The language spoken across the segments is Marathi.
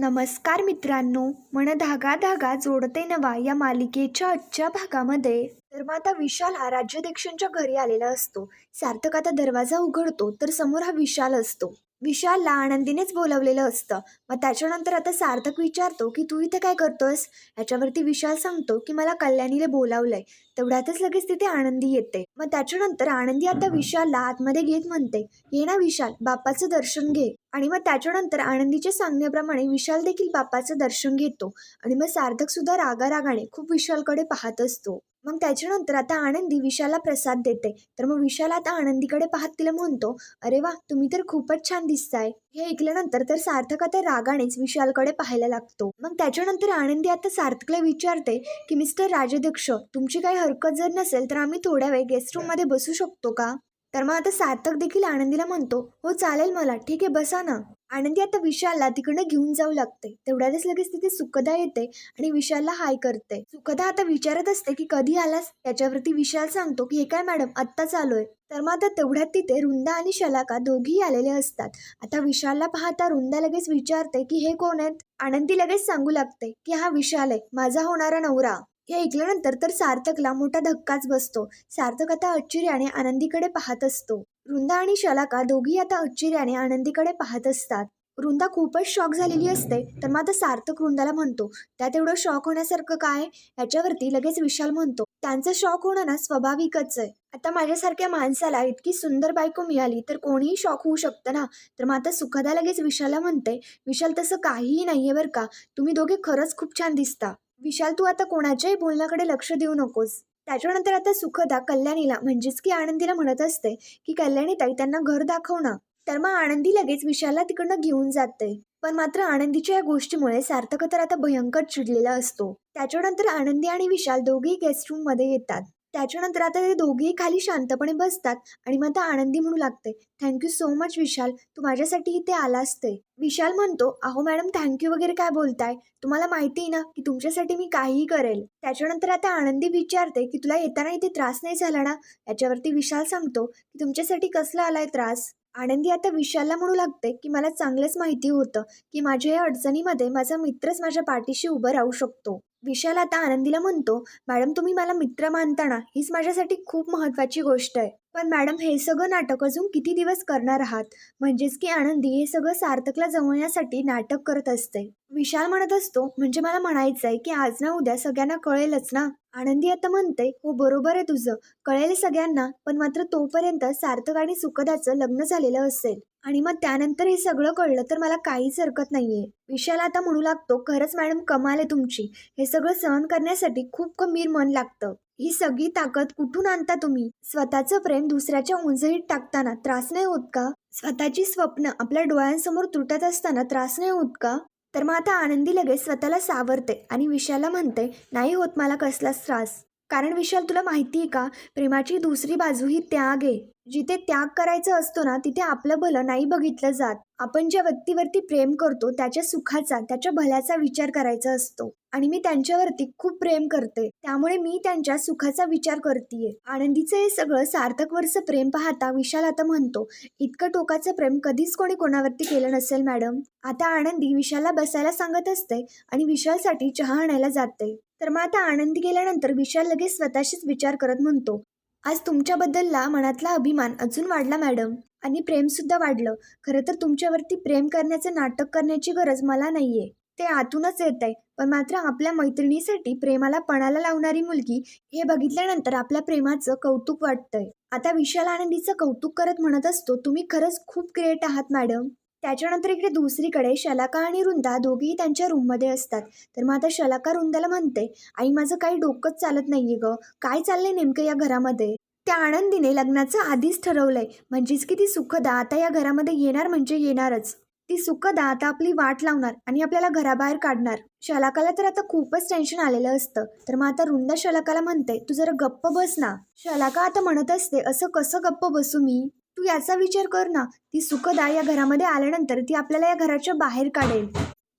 नमस्कार मित्रांनो मन धागा धागा जोडते नवा या मालिकेच्या आजच्या भागामध्ये. निर्माता विशाल हा राज्याध्यक्षांच्या घरी आलेला असतो. सार्थक आता दरवाजा उघडतो तर समोर हा विशाल असतो. विशालला आनंदीनेच बोलवलेलं असतं. मग त्याच्यानंतर आता सार्थक विचारतो की तू इथे काय करतोस याच्यावरती विशाल सांगतो की मला कल्याणीला बोलावलंय. तेवढ्यातच लगेच तिथे आनंदी येते. मग त्याच्यानंतर आनंदी आता विशालला आतमध्ये घेत म्हणते ये ना विशाल बाप्पाचं दर्शन घे. आणि मग त्याच्यानंतर आनंदीच्या सांगण्याप्रमाणे विशाल देखील बाप्पाचं दर्शन घेतो. आणि मग सार्थक सुद्धा रागारागाने खूप विशालकडे पाहत असतो. मग त्याच्यानंतर आता आनंदी विशाला प्रसाद देते. तर मग विशाल आता आनंदीकडे पाहत तिला म्हणतो अरे वा तुम्ही तर खूपच छान दिसताय. हे ऐकल्यानंतर तर सार्थक आता रागानेच विशालकडे पाहायला लागतो. मग त्याच्यानंतर आनंदी आता सार्थकला विचारते की मिस्टर राजाध्यक्ष तुमची काही हरकत जर नसेल तर आम्ही थोड्या वेळ गेस्ट रूममध्ये बसू शकतो का? तर मग आता सार्थक देखील आनंदीला म्हणतो हो चालेल मला. ठीक आहे बसा ना. आनंदी आता विशालला तिकडनं घेऊन जाऊ लागते. तेवढ्यातच लगेच तिथे सुखदा येते आणि विशालला हाय करते. सुखदा आता विचारत असते की कधी आलास? याच्यावरती विशाल सांगतो की हे काय मॅडम आत्ताच आलोय. तर मग आता तेवढ्यात तिथे रुंदा आणि शलाका दोघीही आलेले असतात. आता विशालला पाहता रुंदा लगेच विचारते की हे कोण आहेत? आनंदी लगेच सांगू लागते की हा विशाल आहे. माझा होणारा नवरा. हे ऐकल्यानंतर तर सार्थकला मोठा धक्काच बसतो. सार्थक आता आश्चर्याने आनंदीकडे पाहत असतो. वृंदा आणि शलाका दोघी आता आश्चर्याने आनंदीकडे पाहत असतात. वृंदा खूपच शॉक झालेली असते तर मग आता सार्थक वृंदाला म्हणतो त्यात एवढं शॉक होण्यासारखं काय? याच्यावरती लगेच विशाल म्हणतो त्यांचं शॉक होणं ना स्वाभाविकच आहे. आता माझ्यासारख्या माणसाला इतकी सुंदर बायको मिळाली तर कोणीही शॉक होऊ शकतं ना? तर मग आता सुखदा लगेच विशालला म्हणते विशाल तसं काहीही नाहीये बरं का. तुम्ही दोघे खरंच खूप छान दिसता. विशाल तू आता कोणाच्याही बोलण्याकडे लक्ष देऊ नकोस. त्याच्यानंतर आता सुखदा कल्याणीला म्हणजेच की आनंदीला म्हणत असते की कल्याणी ताई त्यांना घर दाखव ना तर मग आनंदी लगेच विशालला तिकडनं घेऊन जाते. पण मात्र आनंदीच्या या गोष्टीमुळे सार्थक तर आता भयंकर चिडलेला असतो. त्याच्यानंतर आनंदी आणि विशाल दोघेही गेस्ट रूममध्ये येतात. त्याच्यानंतर आता ते दोघेही खाली शांतपणे बसतात आणि मग आता आनंदी म्हणू लागते thank you so much Vishal. तू माझ्यासाठी इथे आला असते विशाल म्हणतो अहो मॅडम थँक्यू वगैरे काय बोलताय? तुम्हाला माहिती आहे ना की तुमच्यासाठी मी काहीही करेल. त्याच्यानंतर आता आनंदी विचारते की तुला येताना इथे त्रास नाही झाला ना? याच्यावरती विशाल सांगतो की तुमच्यासाठी कसला आलाय त्रास? आनंदी आता विशालला म्हणू लागते की मला चांगलंच माहिती होतं की माझ्या या अडचणीमध्ये माझा मित्रच माझ्या पाठीशी उभं राहू शकतो. विशाल आता आनंदीला म्हणतो मॅडम तुम्ही मला मित्र मानताना हीच माझ्यासाठी खूप महत्वाची गोष्ट आहे. पण मॅडम हे सगळं नाटक अजून किती दिवस करणार आहात? म्हणजेच की आनंदी हे सगळं सार्थकला जमवण्यासाठी नाटक करत असते. विशाल म्हणत असतो म्हणजे मला म्हणायचं आहे की आज ना उद्या सगळ्यांना कळेलच ना? आनंदी आता म्हणते हो बरोबर आहे तुझं. कळेल सगळ्यांना पण मात्र तोपर्यंत सार्थक आणि सुखदाचं लग्न झालेलं असेल. आणि मग त्यानंतर हे सगळं कळलं तर मला काहीच हरकत नाहीये. विशाल आता म्हणू लागतो खरंच मॅडम कमाल आहे तुमची. हे सगळं सहन करण्यासाठी खूप खंबीर मन लागतं. ही सगळी ताकद कुठून आणता तुम्ही? स्वतःचं प्रेम दुसऱ्याच्या उंजळीत टाकताना त्रास नाही होत का? स्वतःची स्वप्न आपल्या डोळ्यांसमोर तुटत असताना त्रास नाही होत का? तर मग आता आनंदी लगेच स्वतःला सावरते आणि विशाला म्हणते नाही होत मला कसलाच त्रास. कारण विशाल तुला माहिती आहे का? प्रेमाची दुसरी बाजू ही त्याग आहे. जिथे त्याग करायचा असतो ना तिथे आपलं भलं नाही बघितलं जात. आपण ज्या व्यक्तीवरती प्रेम करतो त्याच्या सुखाचा त्याच्या भल्याचा विचार करायचा असतो. आणि मी त्यांच्यावरती खूप प्रेम करते. त्यामुळे मी त्यांच्या सुखाचा विचार करतेय. आनंदीचं हे सगळं सार्थकवरचं प्रेम पाहता विशाल आता म्हणतो इतकं टोकाचं प्रेम कधीच कोणी कोणावरती केलं नसेल मॅडम. आता आनंदी विशालला बसायला सांगत असते आणि विशालसाठी चहा आणायला जाते. तर मग आता आनंदी गेल्यानंतर विशाल लगेच स्वतःशीच विचार करत म्हणतो आज तुमच्याबद्दलला मनातला अभिमान अजून वाढला मॅडम. आणि प्रेमसुद्धा वाढलं. खरं तर तुमच्यावरती प्रेम करण्याचं नाटक करण्याची गरज मला नाहीये. ते आतूनच येत आहे पण मात्र आपल्या मैत्रिणीसाठी प्रेमाला पणाला लावणारी मुलगी हे बघितल्यानंतर आपल्या प्रेमाचं कौतुक वाटतंय. आता विशाल आनंदीचं कौतुक करत म्हणत असतो तुम्ही खरंच खूप ग्रेट आहात मॅडम. त्याच्यानंतर इकडे दुसरीकडे शलाका आणि रुंदा दोघेही त्यांच्या रूममध्ये असतात. तर मग आता शलाका रुंदाला म्हणते आई माझं काही डोकंच चालत नाहीये ग. काय चाललंय नेमकं या घरामध्ये? त्या आनंदीने लग्नाचं आधीच ठरवलंय. म्हणजेच की ती सुखदा आता या घरामध्ये येणार म्हणजे येणारच. ती सुखदा आता आपली वाट लावणार आणि आपल्याला घराबाहेर काढणार. शलाकाला तर आता खूपच टेन्शन आलेलं असतं. तर मग आता रुंदा शलाकाला म्हणते तू जरा गप्प बस ना. शलाका आता म्हणत असते असं कसं गप्प बसू मी? तू याचा विचार कर ना. ती सुखदा या घरामध्ये आल्यानंतर ती आपल्याला या घराच्या बाहेर काढेल.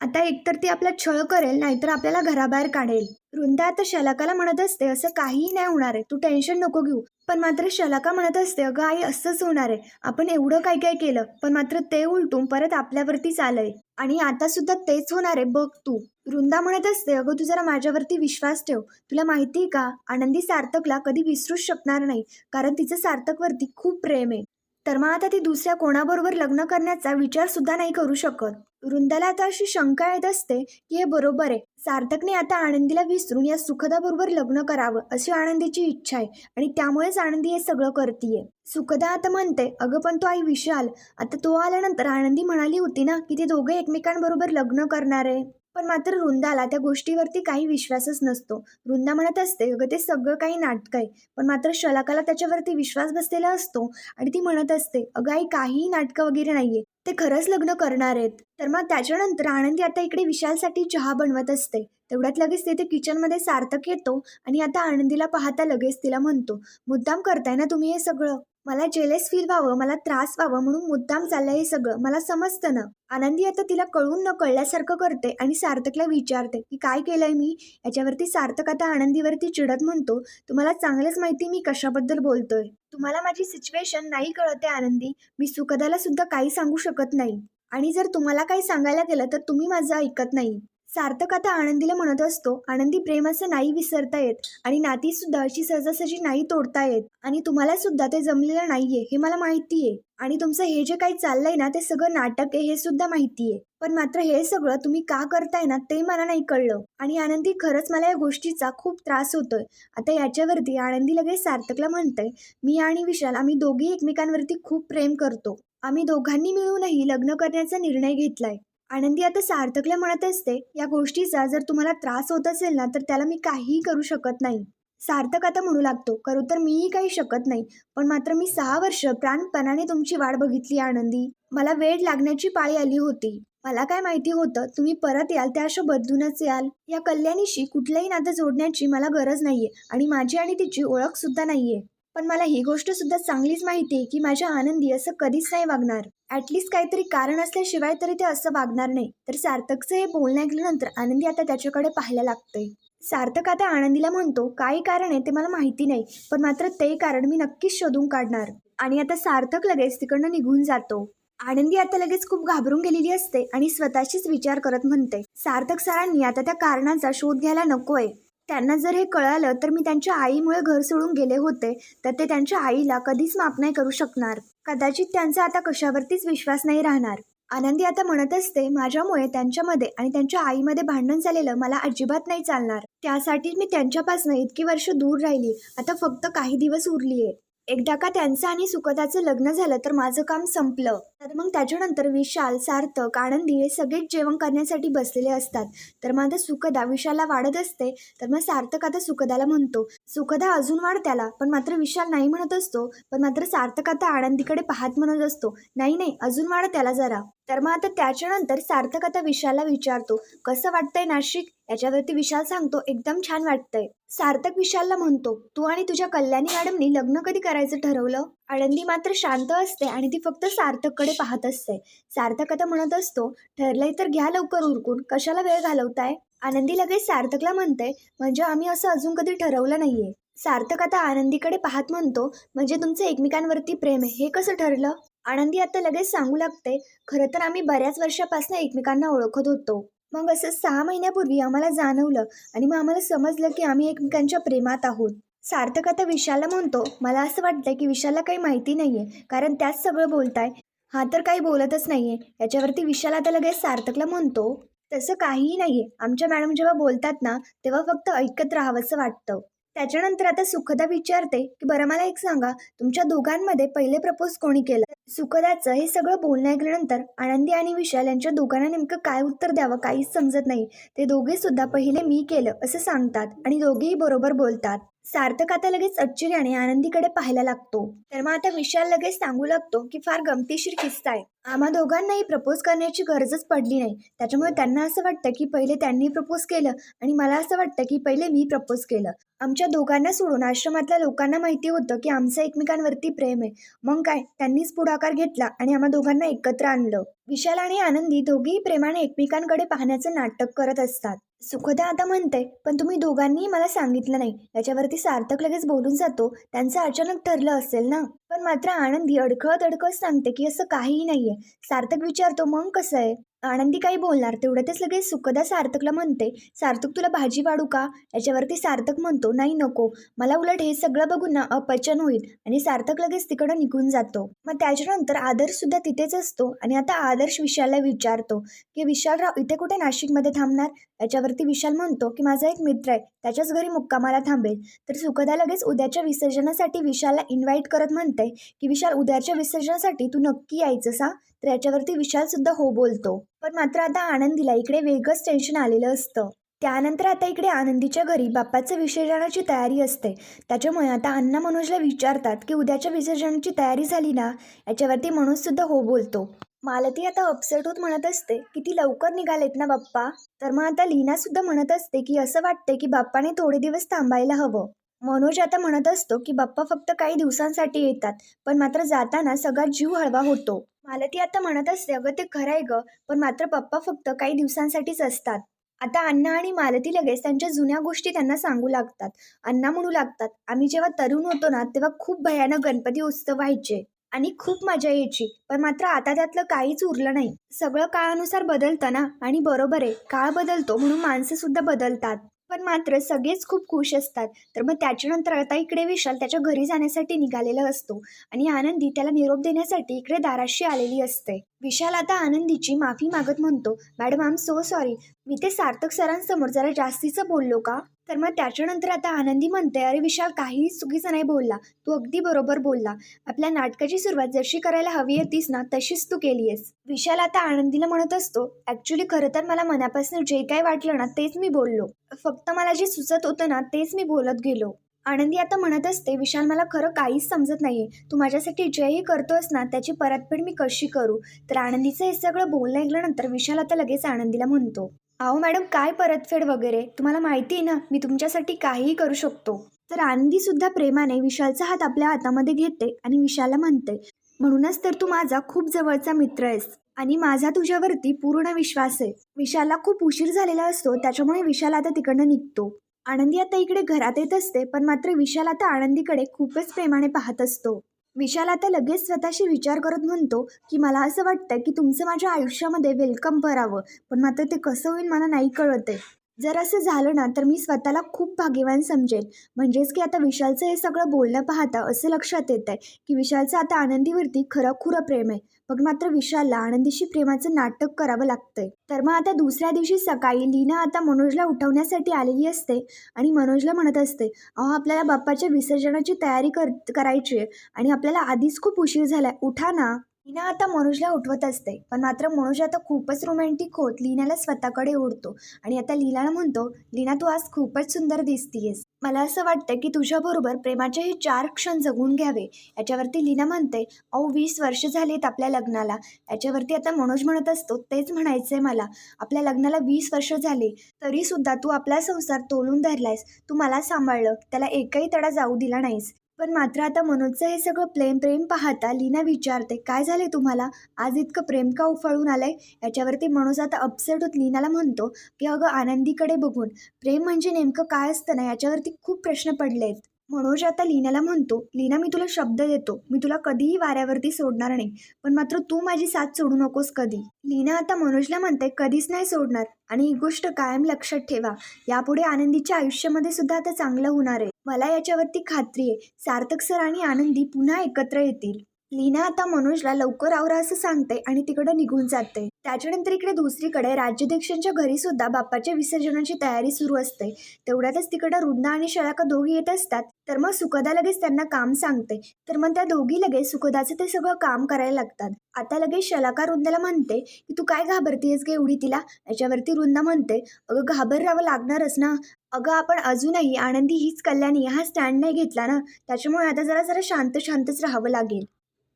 आता एकतर ती आपला छळ करेल नाहीतर आपल्याला घराबाहेर काढेल. वृंदा आता शलाकाला म्हणत असते असं काहीही नाही होणार आहे. तू टेन्शन नको घेऊ. पण मात्र शलाका म्हणत असते अगं आई असंच होणार आहे. आपण एवढं काय काय केलं? पण मात्र ते उलटून परत आपल्यावरतीच आलंय आणि आता सुद्धा तेच होणार आहे. बघ तू. वृंदा म्हणत असते अगं तू जरा माझ्यावरती विश्वास ठेव. तुला माहिती आहे का? आनंदी सार्थकला कधी विसरूच शकणार नाही. कारण तिचं सार्थकवरती खूप प्रेम आहे. तर मग आता ती दुसऱ्या कोणाबरोबर लग्न करण्याचा विचार सुद्धा नाही करू शकत. वृंदाला आता अशी शंका येत असते की हे बरोबर आहे. सार्थकने आता आनंदीला विसरून या सुखदाबरोबर लग्न करावं अशी आनंदीची इच्छा आहे आणि त्यामुळेच आनंदी हे सगळं करतीये. सुखदा आता म्हणते अगं पण तो आई विशाल. आता तो आल्यानंतर आनंदी म्हणाली होती ना की ते दोघे एकमेकांबरोबर लग्न करणार आहे. पण मात्र वृंदाला त्या गोष्टीवरती काही विश्वासच नसतो. वृंदा म्हणत असते अगं ते सगळं काही नाटक आहे पण मात्र शलाकाला त्याच्यावरती विश्वास बसलेला असतो आणि ती म्हणत असते अगं आई काहीही नाटकं वगैरे नाहीये ते खरंच लग्न करणार आहेत. तर मग त्याच्यानंतर आनंदी आता इकडे विशालसाठी चहा बनवत असते. तेवढ्यात लगेच तिथे किचनमध्ये सार्थक येतो आणि आता आनंदीला पाहता लगेच तिला म्हणतो मुद्दाम करताय ना तुम्ही हे सगळं? मला जेलेस फील व्हावं मला त्रास व्हावं म्हणून मुद्दाम चाललंय हे सगळं. मला समजतं ना. आनंदी आता तिला कळून न कळल्यासारखं करते आणि सार्थकला विचारते की काय केलंय मी? याच्यावरती सार्थक आता आनंदीवरती चिडत म्हणतो तुम्हाला चांगलंच माहिती मी कशाबद्दल बोलतोय. तुम्हाला माझी सिच्युएशन नाही कळते आनंदी. मी सुखदाला सुद्धा काही सांगू शकत नाही. आणि जर तुम्हाला काही सांगायला गेलं तर तुम्ही माझं ऐकत नाही. सार्थक आता आनंदीला म्हणत असतो आनंदी प्रेमाचं नाही विसरता येत आणि नाती सुद्धा अशी सहजासहजी नाही तोडता येत आणि तुम्हाला सुद्धा ते जमलेलं नाहीये हे मला माहिती आहे आणि तुमचं हे जे काही चाललंय ना ते सगळं नाटक आहे हे सुद्धा माहिती आहे पण मात्र हे सगळं तुम्ही का करताय ना ते मला नाही कळलं. आणि आनंदी खरंच मला या गोष्टीचा खूप त्रास होतोय. आता याच्यावरती आनंदी लगेच सार्थकला म्हणतंय मी आणि विशाल आम्ही दोघी एकमेकांवरती खूप प्रेम करतो. आम्ही दोघांनी मिळूनही लग्न करण्याचा निर्णय घेतलाय. आनंदी आता सार्थकला म्हणत असते या गोष्टीचा जर तुम्हाला त्रास होत असेल ना तर त्याला मी काहीही करू शकत नाही. सार्थक आता म्हणू लागतो करू तर मीही काही शकत नाही पण मात्र मी सहा वर्ष प्राणपणाने तुमची वाट बघितली आनंदी. मला वेळ लागण्याची पाळी आली होती. मला काय माहिती होतं तुम्ही परत याल त्या अशा बदलूनच याल. या कल्याणीशी कुठलंही नातं जोडण्याची मला गरज नाहीये आणि माझी आणि तिची ओळख सुद्धा नाहीये. पण मला ही गोष्ट सुद्धा चांगलीच माहिती आहे की माझ्या आनंदी असं कधीच नाही वागणार. ॲटलिस्ट काहीतरी कारण असल्याशिवाय तरी ते असं वागणार नाही. तर सार्थकचं हे बोलणं ऐकल्यानंतर आनंदी आता त्याच्याकडे पाहायला लागते सार्थक आता आनंदीला म्हणतो काय कारण आहे ते मला माहिती नाही पण मात्र ते कारण मी नक्कीच शोधून काढणार. आणि आता सार्थक लगेच तिकडनं निघून जातो. आनंदी आता लगेच खूप घाबरून गेलेली असते आणि स्वतःशीच विचार करत म्हणते सार्थक सरांनी आता त्या कारणाचा शोध घ्यायला नकोय. त्यांना जर हे कळालं तर मी त्यांच्या आईमुळे घर सोडून गेले होते तर ते त्यांच्या आईला कधीच माफ नाही करू शकणार. कदाचित त्यांचा आता कशावरतीच विश्वास नाही राहणार. आनंदी आता म्हणत असते माझ्यामुळे त्यांच्यामध्ये आणि त्यांच्या आईमध्ये भांडण झालेलं मला अजिबात नाही चालणार. त्यासाठी मी त्यांच्यापासून इतकी वर्ष दूर राहिली. आता फक्त काही दिवस उरलीये. एकदा का त्यांचं आणि सुखदाचं लग्न झालं तर माझं काम संपलं. तर मग त्याच्यानंतर विशाल सार्थक आनंदी हे सगळेच जेवण करण्यासाठी बसलेले असतात. तर मग आता सुखदा विशालला वाढत असते तर मग सार्थक आता सुखदाला म्हणतो. सुखदा अजून वाढ त्याला पण मात्र विशाल नाही म्हणत असतो पण मात्र सार्थक आता आनंदीकडे पाहत म्हणत असतो. नाही नाही अजून वाढ त्याला जरा. तर मग आता त्याच्यानंतर सार्थक आता विशालला विचारतो कसं वाटतंय नाशिक? याच्यावरती विशाल सांगतो एकदम छान वाटतंय. सार्थक विशालला म्हणतो तू आणि तुझ्या कल्याणी मॅडमनी लग्न कधी करायचं ठरवलं? आनंदी मात्र शांत असते आणि ती फक्त सार्थककडे पाहत असते. सार्थक आता म्हणत असतो ठरलंय तर घ्या लवकर उरकून. कशाला वेळ घालवताय? आनंदी लगेच सार्थकला म्हणते म्हणजे आम्ही असं अजून कधी ठरवलं नाहीये. सार्थक आता आनंदीकडे पाहत म्हणतो म्हणजे तुमचं एकमेकांवरती प्रेम आहे. हे कसं ठरलं? आनंदी आता लगेच सांगू लागते खरं तर आम्ही बऱ्याच वर्षापासून एकमेकांना ओळखत होतो. मग असं सहा महिन्यापूर्वी आम्हाला जाणवलं आणि मग आम्हाला समजलं की आम्ही एकमेकांच्या प्रेमात आहोत. सार्थक आता विशालला म्हणतो मला असं वाटतंय की विशालला काही माहिती नाहीये कारण त्याच सगळं बोलताय. हा तर काही बोलतच नाहीये. याच्यावरती विशाल आता लगेच सार्थकला म्हणतो तसं काहीही नाहीये. आमच्या मॅडम जेव्हा बोलतात ना तेव्हा फक्त ऐकत राहावंसं वाटतं. त्याच्यानंतर आता सुखदा विचारते की बरं मला एक सांगा. तुमच्या दोघांमध्ये पहिले प्रपोज कोणी केलं? सुखदाचं हे सगळं बोलणं ऐकल्यानंतर आनंदी आणि विशाल यांच्या दोघांना नेमकं काय उत्तर द्यावं काहीच समजत नाही. ते दोघे सुद्धा पहिले मी केलं असं सांगतात आणि दोघेही बरोबर बोलतात. सार्थक आता लगेच आश्चर्याने आनंदीकडे पाहायला लागतो. तर मग आता विशाल लगेच सांगू लागतो की फार गमतीशीर किस्सा आहे. आम्हा दोघांनाही प्रपोज करण्याची गरजच पडली नाही. त्याच्यामुळे त्यांना असं वाटतं की पहिले त्यांनी प्रपोज केलं आणि मला असं वाटतं की पहिले मी प्रपोज केलं. आमच्या दोघांना सोडून आश्रमातल्या लोकांना माहिती होतं की आमचं एकमेकांवरती प्रेम आहे. मग काय? त्यांनीच पुढाकार घेतला आणि आम्हा दोघांना एकत्र आणलं. विशाल आणि आनंदी दोघेही प्रेमाने एकमेकांकडे पाहण्याचं नाटक करत असतात. सुखदा आता म्हणते पण तुम्ही दोघांनीही मला सांगितलं नाही. याच्यावरती सार्थक लगेच बोलून जातो. त्यांचं अचानक ठरलं असेल ना? पण मात्र आनंदी अडखळत अडखळत सांगते की असं काहीही नाहीये. सार्थक विचारतो मग कसं आहे? आनंदी काही बोलणार तेवढ्यातच लगेच सुखदा सार्थकला म्हणते. सार्थक तुला भाजी वाढू का? याच्यावरती सार्थक म्हणतो नाही नको. मला उलट हे सगळं बघून ना अपचन होईल आणि सार्थक लगेच तिकडं निघून जातो. मग त्याच्यानंतर आदर्श सुद्धा तिथेच असतो आणि आता आदर्श विशालला विचारतो की विशालराव इथे कुठे नाशिकमध्ये थांबणार? याच्यावरती विशाल म्हणतो की माझा एक मित्र आहे त्याच्याच घरी मुक्कामाला थांबेल. तर सुखदा लगेच उद्याच्या विसर्जनासाठी विशालला इन्व्हाइट करत म्हणते की विशाल उद्याच्या विसर्जनासाठी तू नक्की यायचं सा? तर याच्यावरती विशाल सुद्धा हो बोलतो. पण मात्र आता आनंदीला इकडे वेगळंच टेन्शन आलेलं असतं. त्यानंतर आता इकडे आनंदीच्या घरी बाप्पाचं विसर्जनाची तयारी असते. त्याच्यामुळे आता अण्णा मनोजला विचारतात की उद्याच्या विसर्जनाची तयारी झाली ना? याच्यावरती मनोज सुद्धा हो बोलतो. मालती आता अपसेट होत म्हणत असते किती लवकर निघालेत ना बाप्पा? तर मग आता लीना सुद्धा म्हणत असते की असं वाटते की बाप्पाने थोडे दिवस थांबायला हवं. मनोज आता म्हणत असतो की बाप्पा फक्त काही दिवसांसाठी येतात पण मात्र जाताना सगळा जीव हळवा होतो. मालती आता म्हणत असते अगं ते खरं आहे ग पण मात्र पप्पा फक्त काही दिवसांसाठीच असतात. आता अण्णा आणि मालती लगेच त्यांच्या जुन्या गोष्टी त्यांना सांगू लागतात. अण्णा म्हणू लागतात आम्ही जेव्हा तरुण होतो ना तेव्हा खूप भयानक गणपती उत्सव व्हायचे. आणि खूप मजा यायची. पण मात्र आता त्यातलं काहीच उरलं नाही. सगळं काळानुसार बदलतं ना? आणि बरोबर आहे. काळ बदलतो म्हणून माणसं सुद्धा बदलतात. पण मात्र सगळेच खूप खुश असतात. तर मग त्याच्यानंतर आता इकडे विशाल त्याच्या घरी जाण्यासाठी निघालेला असतो. आणि आनंदी त्याला निरोप देण्यासाठी इकडे दाराशी आलेली असते. विशाल आता आनंदीची माफी मागत म्हणतो madam I am so sorry मी ते सार्थक सरांसमोर जरा जास्तीचं बोललो का? तर मग त्याच्यानंतर आता आनंदी म्हणते अरे विशाल काहीही चुकीचं नाही बोलला. तू अगदी बरोबर बोलला. आपल्या नाटकाची सुरुवात जशी करायला हवी होतीस ना तशीच तू केली आहेस विशाल आता आनंदीला म्हणत असतो ॲक्च्युली खरं तर मला मनापासून जे काही वाटलं ना तेच मी बोललो. फक्त मला जे सुचत होतं ना तेच मी बोलत गेलो. आनंदी आता म्हणत असते विशाल मला खरं काहीच समजत नाहीये. तू माझ्यासाठी जेही करतोस ना त्याची परतफेड मी कशी करू? तर आनंदीचं हे सगळं बोलणं ऐकल्यानंतर विशाल आता लगेच आनंदीला म्हणतो अहो मॅडम काय परतफेड वगैरे? तुम्हाला माहिती आहे ना मी तुमच्यासाठी काहीही करू शकतो. तर आनंदीसुद्धा प्रेमाने विशालचा हात आपल्या हातामध्ये घेते आणि विशालला म्हणते म्हणूनच तर तू माझा खूप जवळचा मित्र आहेस आणि माझा तुझ्यावरती पूर्ण विश्वास आहे. विशालला खूप उशीर झालेला असतो त्याच्यामुळे विशाल आता तिकडनं निघतो. आनंदी आता इकडे घरात येत असते पण मात्र विशाल आता आनंदीकडे खूपच प्रेमाने पाहत असतो. विशाल आता लगेच स्वतःशी विचार करत म्हणतो की मला असं वाटतं की तुमचं माझ्या आयुष्यामध्ये वेलकम करावं पण मात्र ते कसं होईल मला नाही कळत आहे जर असं झालं ना तर मी स्वतःला खूप भाग्यवान समजेल म्हणजेच की आता विशालचं हे सगळं बोलणं पाहता असं लक्षात येत आहे की विशालचं आता आनंदीवरती खरं खुरं प्रेम आहे. मग मात्र विशालला आनंदीशी प्रेमाचं नाटक करावं लागतंय. तर मग आता दुसऱ्या दिवशी सकाळी लीना आता मनोजला उठवण्यासाठी आलेली असते आणि मनोजला म्हणत असते अहो आपल्याला बाप्पाच्या विसर्जनाची तयारी कर करायची आहे आणि आपल्याला आधीच खूप उशीर झालाय. उठा ना. लीना आता मनोजला उठवत असते पण मात्र मनोज आता खूपच रोमॅन्टिक होत लीनाला स्वतःकडे ओढतो. आणि आता लीलाला म्हणतो लीना तू आज खूपच सुंदर दिसतीयस. मला असं वाटतं की तुझ्याबरोबर प्रेमाचे हे चार क्षण जगून घ्यावे. याच्यावरती लीना म्हणते अहो वीस वर्ष झालीत आपल्या लग्नाला. याच्यावरती आता मनोज म्हणत असतो तेच म्हणायचंय मला. आपल्या लग्नाला वीस वर्ष झाले. तरी सुद्धा तू आपला संसार तोलून धरलायस. तू मला सांभाळलं. त्याला एकही तडा जाऊ दिला नाहीस. पण मात्र आता मनोजचं हे सगळं प्रेम प्रेम पाहता लीना विचारते काय झाले तुम्हाला? आज इतकं प्रेम का उफाळून आलंय? याच्यावरती मनोज आता अपसेट होत लीनाला म्हणतो की अगं आनंदीकडे बघून प्रेम म्हणजे नेमकं काय असतं ना याच्यावरती खूप प्रश्न पडले आहेत मनोज आता लीनाला म्हणतो लीना मी तुला शब्द देतो. मी तुला कधीही वाऱ्यावरती सोडणार नाही. पण मात्र तू माझी साथ सोडू नकोस कधी. लीना आता मनोजला म्हणते कधीच नाही सोडणार. आणि ही गोष्ट कायम लक्षात ठेवा. यापुढे आनंदीच्या आयुष्यामध्ये सुद्धा आता चांगलं होणार आहे. मला याच्यावरती खात्री आहे. सार्थक सर आणि आनंदी पुन्हा एकत्र येतील. लीना आता मनोजला लवकर आवरा असं सांगते आणि तिकडे निघून जाते. त्याच्यानंतर इकडे दुसरीकडे राज्याध्यक्षांच्या घरी सुद्धा बाप्पाच्या विसर्जनाची तयारी सुरू असते. तेवढ्यातच तिकडे रुंदा आणि शलाका दोघी येत असतात. तर मग सुखदा लगेच त्यांना काम सांगते. तर मग त्या दोघी लगेच सुखदाचं ते सगळं काम करायला लागतात. आता लगेच शलाका रुंदाला म्हणते की तू काय घाबरतीयस गे एवढी तिला? याच्यावरती रुंदा म्हणते अगं घाबरावं लागणारच ना. अगं आपण अजूनही आनंदी हीच कल्याणी हा स्टँड नाही घेतला ना. त्याच्यामुळे आता जरा जरा शांत शांतच राहावं लागेल.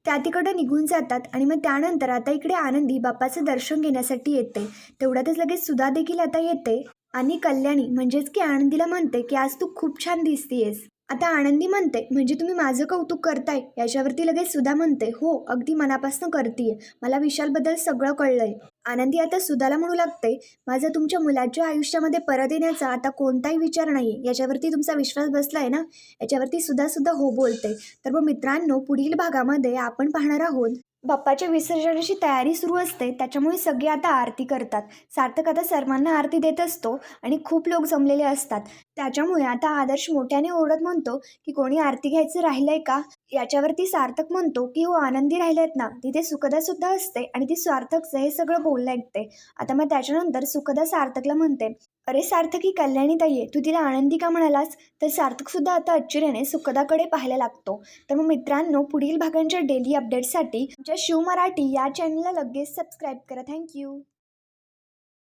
त्या तिकडं निघून जातात आणि मग त्यानंतर आता इकडे आनंदी बाप्पाचं दर्शन घेण्यासाठी येते. तेवढ्यातच लगेच सुधा देखील आता येते आणि कल्याणी म्हणजेच की आनंदीला म्हणते की आज तू खूप छान दिसतीयस. आता आनंदी म्हणते म्हणजे तुम्ही माझं कौतुक करताय? याच्यावरती लगेच सुधा म्हणते हो अगदी मनापासून करतीये. मला विशालबद्दल सगळं कळलंय. आनंदी आता सुधाला म्हणू लागते माझा तुमच्या मुलाच्या आयुष्यामध्ये परत येण्याचा आता कोणताही विचार नाही याच्यावरती तुमचा विश्वास बसलाय ना? याच्यावरती सुद्धा सुद्धा हो बोलते. तर मग मित्रांनो पुढील भागामध्ये आपण पाहणार आहोत बाप्पाच्या विसर्जनाची तयारी सुरू असते त्याच्यामुळे सगळे आता आरती करतात. सार्थक आता सर्वांना आरती देत असतो आणि खूप लोक जमलेले असतात. त्याच्यामुळे आता आदर्श मोठ्याने ओरडत म्हणतो की कोणी आरती घ्यायचं राहिलंय का? याच्यावरती सार्थक म्हणतो की हो आनंदी राहिलेत ना तिथे सुखदा सुद्धा असते आणि ती सार्थकचं हे सगळं बोलणं ऐकते. आता मग त्याच्यानंतर सुखदा सार्थकला म्हणते अरे सार्थकी कल्याणी ताई आहे तू तिला आनंदी का म्हणालास? तर सार्थक सुद्धा आता आश्चर्याने सुखदाकडे पाहायला लागतो. तर मग मित्रांनो पुढील भागांच्या डेली अपडेटसाठी आमच्या शिव मराठी या चॅनलला लगेच सबस्क्राईब करा. थँक्यू